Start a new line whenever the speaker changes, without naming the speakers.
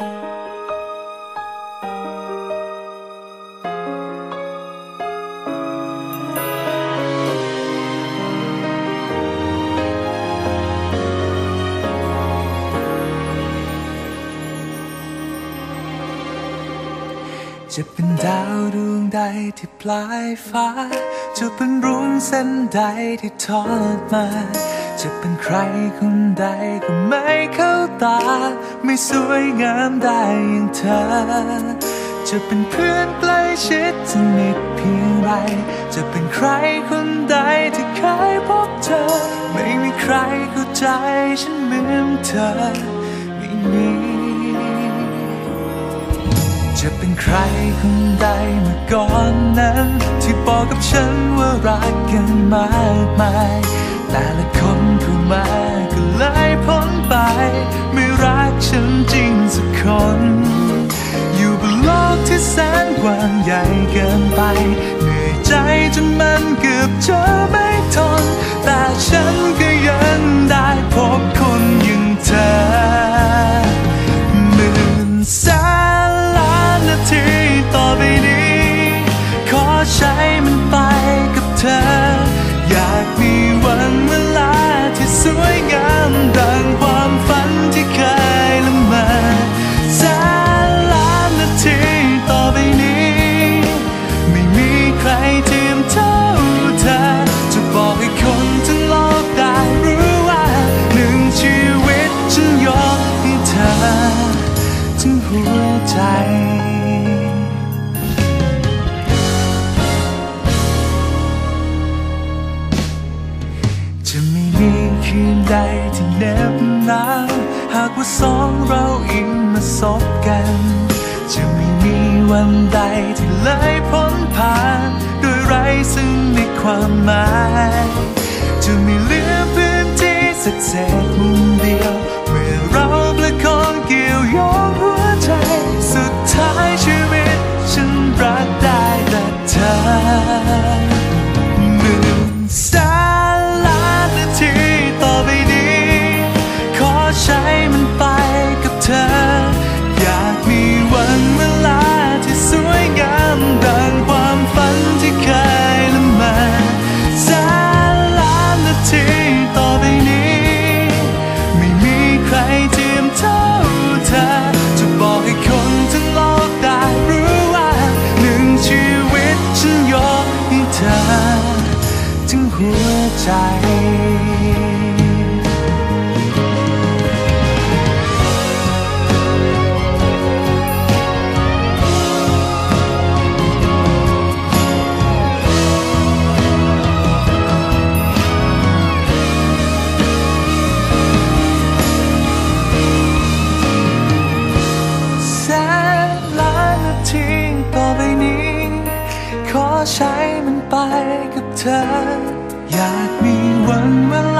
จะเป็นดาวดวงใดที่ปลายฟ้า จะเป็นรุ้งเส้นใดที่ทอดมา จะเป็นใครคนใดก็ไม่เข้าตา ไม่สวยงามได้อย่างเธอ จะเป็นเพื่อนใกล้ชิดสนิทเพียงไร จะเป็นใครคนใดที่เคยพบเธอ ไม่มีใครเข้าใจฉันเหมือนเธอ จะเป็นใครคนใดเมื่อก่อนนั้น ที่บอกกับฉันว่ารักกันมากมายแต่ละคนเข้ามาก็เลยพ้นไป ไม่รักฉันจริงสักคน ใดที่เน็บหนาหากว่าสองเราอิงมาสบกัน จะไม่มีวันใดที่เลยพ้นผ่านโดยไร้ซึ่งในความหมาย จะไม่เหลือพื้นที่สักเศษ หัวใจแสนล้านนาทีต่อไปนี้ขอใช้มันไปกับเธอากมีวันเวลา